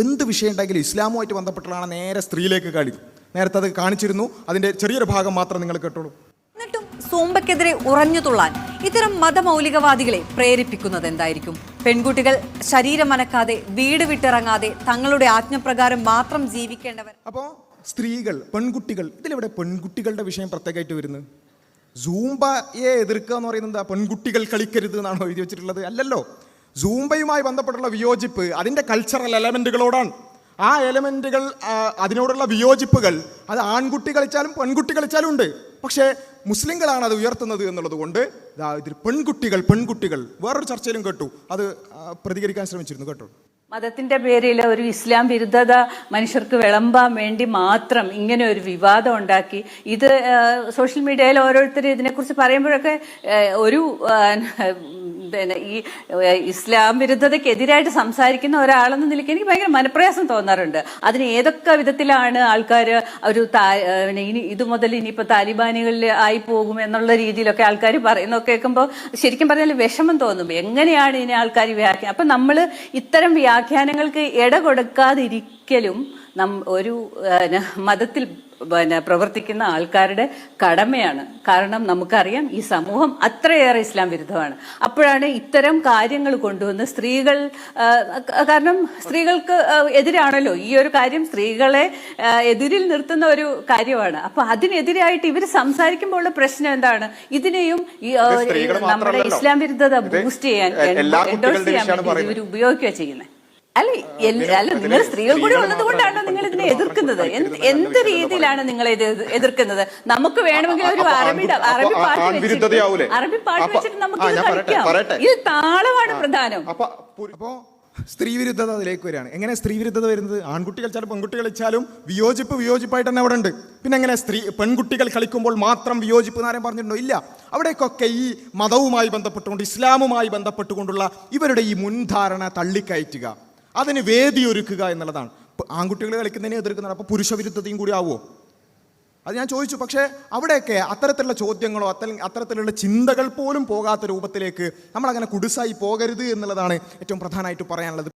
എന്ത് വിഷയം ഉണ്ടെങ്കിലും ഇസ്ലാമുമായിട്ട് ബന്ധപ്പെട്ടുള്ളതാണ് നേരെ സ്ത്രീയിലേക്ക് കളി നേരത്തെ അത് കാണിച്ചിരുന്നു. അതിന്റെ ചെറിയൊരു ഭാഗം മാത്രം നിങ്ങൾ കേട്ടോളൂ. എന്നിട്ടും സോമ്പക്കെതിരെ ഉറഞ്ഞു തുള്ളാൻ ഇത്തരം മതമൗലികവാദികളെ പ്രേരിപ്പിക്കുന്നത് എന്തായിരിക്കും? പെൺകുട്ടികൾ ശരീരം അനക്കാതെ വീട് വിട്ടിറങ്ങാതെ തങ്ങളുടെ ആജ്ഞപ്രകാരം മാത്രം ജീവിക്കേണ്ടവർ അപ്പോൾ സ്ത്രീകൾ പെൺകുട്ടികൾ ഇതിലെവിടെ പെൺകുട്ടികളുടെ വിഷയം പ്രത്യേകമായിട്ട് വരുന്നു സൂംബയെ എതിർക്കുക എന്ന് പറയുന്നത് പെൺകുട്ടികൾ കളിക്കരുത് എന്നാണോ എഴുതി വെച്ചിട്ടുള്ളത്? അല്ലല്ലോ. സൂംബയുമായി ബന്ധപ്പെട്ടുള്ള വിയോജിപ്പ് അതിന്റെ കൾച്ചറൽ എലമെന്റുകളോടാണ് ആ എലമെന്റുകൾ അതിനോടുള്ള വിയോജിപ്പുകൾ അത് ആൺകുട്ടി കളിച്ചാലും പെൺകുട്ടി കളിച്ചാലും ഉണ്ട്. പക്ഷേ മുസ്ലിങ്ങളാണ് അത് ഉയർത്തുന്നത് എന്നുള്ളത് കൊണ്ട് ഇതിൽ പെൺകുട്ടികൾ പെൺകുട്ടികൾ വേറൊരു ചർച്ചയിലും കേട്ടു. അത് പ്രതികരിക്കാൻ ശ്രമിച്ചിരുന്നു കേട്ടോ. മതത്തിന്റെ പേരിൽ ഒരു ഇസ്ലാം വിരുദ്ധത മനുഷ്യർക്ക് വിളമ്പാൻ വേണ്ടി മാത്രം ഇങ്ങനെ ഒരു വിവാദം ഉണ്ടാക്കി. ഇത് സോഷ്യൽ മീഡിയയിൽ ഓരോരുത്തർ ഇതിനെക്കുറിച്ച് പറയുമ്പോഴൊക്കെ ഒരു പിന്നെ ഈ ഇസ്ലാം വിരുദ്ധതയ്ക്കെതിരായിട്ട് സംസാരിക്കുന്ന ഒരാളെന്ന നിലയ്ക്ക് എനിക്ക് ഭയങ്കര മനപ്രയാസം തോന്നാറുണ്ട്. അതിന് ഏതൊക്കെ വിധത്തിലാണ് ആൾക്കാർ ഒരു ഇനി ഇത് മുതൽ ഇനിയിപ്പോൾ താലിബാനുകളിൽ ആയി പോകും എന്നുള്ള രീതിയിലൊക്കെ ആൾക്കാർ പറയുന്നത് കേൾക്കുമ്പോൾ ശരിക്കും പറഞ്ഞാൽ വിഷമം തോന്നും. എങ്ങനെയാണ് ഇതിനെ ആൾക്കാർ വ്യാഖ്യാനം അപ്പം നമ്മൾ ഇത്തരം വ്യാഖ്യാനങ്ങൾക്ക് ഇട കൊടുക്കാതിരിക്കലും നം ഒരു മതത്തിൽ പിന്നെ പ്രവർത്തിക്കുന്ന ആൾക്കാരുടെ കടമയാണ്. കാരണം നമുക്കറിയാം ഈ സമൂഹം അത്രയേറെ ഇസ്ലാം വിരുദ്ധമാണ്. അപ്പോഴാണ് ഇത്തരം കാര്യങ്ങൾ കൊണ്ടുവന്ന് സ്ത്രീകൾ കാരണം സ്ത്രീകൾക്ക് എതിരാണല്ലോ. ഈ ഒരു കാര്യം സ്ത്രീകളെ എതിരിൽ നിർത്തുന്ന ഒരു കാര്യമാണ്. അപ്പൊ അതിനെതിരായിട്ട് ഇവർ സംസാരിക്കുമ്പോൾ പ്രശ്നം എന്താണ്? ഇതിനെയും നമ്മുടെ ഇസ്ലാം വിരുദ്ധത ബൂസ്റ്റ് ചെയ്യാൻ ഇവർ ഉപയോഗിക്കുക ചെയ്യുന്നത് അല്ല അല്ല നിങ്ങൾ സ്ത്രീകൾ കൂടി ഉള്ളത് കൊണ്ടാണോ നിങ്ങൾ ഇതിനെ എതിർക്കുന്നത്? എന്ത് രീതിയിലാണ് നിങ്ങൾ ഇത് എതിർക്കുന്നത്? നമുക്ക് വേണമെങ്കിൽ ഒരു അറബി അറബി പാട്ട് വെച്ചിട്ട് അറബി പാട്ട് വെച്ചിട്ട് നമുക്ക് കളിക്കാം. പറയട്ടെ. ഇത് താളമാണ് പ്രധാനം. അപ്പൊ അപ്പോൾ സ്ത്രീ വിരുദ്ധത അതിലേക്ക് വരികയാണ്. എങ്ങനെ സ്ത്രീ വിരുദ്ധത വരുന്നത്? ആൺകുട്ടി കളിച്ചാലും പെൺകുട്ടി കളിച്ചാലും വിയോജിപ്പ് വിയോജിപ്പായിട്ട് തന്നെ അവിടെ ഉണ്ട്. പിന്നെ എങ്ങനെ സ്ത്രീ പെൺകുട്ടികൾ കളിക്കുമ്പോൾ മാത്രം വിയോജിപ്പ് എന്ന് ആരും പറഞ്ഞിട്ടുണ്ടോ? ഇല്ല. അവിടേക്കൊക്കെ ഈ മതവുമായി ബന്ധപ്പെട്ടുകൊണ്ട് ഇസ്ലാമുമായി ബന്ധപ്പെട്ടുകൊണ്ടുള്ള ഇവരുടെ ഈ മുൻധാരണ തള്ളിക്കയറ്റുക. അതിന് വേദി ഒരുക്കുക എന്നുള്ളതാണ്. ആൺകുട്ടികൾ കളിക്കുന്നതിനെ എതിർക്കുന്നതാണ്. അപ്പോൾ പുരുഷ വിരുദ്ധതയും കൂടി ആവുമോ അത് ഞാൻ ചോദിച്ചു. പക്ഷേ അവിടെയൊക്കെ അത്തരത്തിലുള്ള ചോദ്യങ്ങളോ അത്തര അത്തരത്തിലുള്ള ചിന്തകൾ പോലും പോകാത്ത രൂപത്തിലേക്ക് നമ്മളങ്ങനെ കുടുസായി പോകരുത് എന്നുള്ളതാണ് ഏറ്റവും പ്രധാനമായിട്ട് പറയാനുള്ളത്.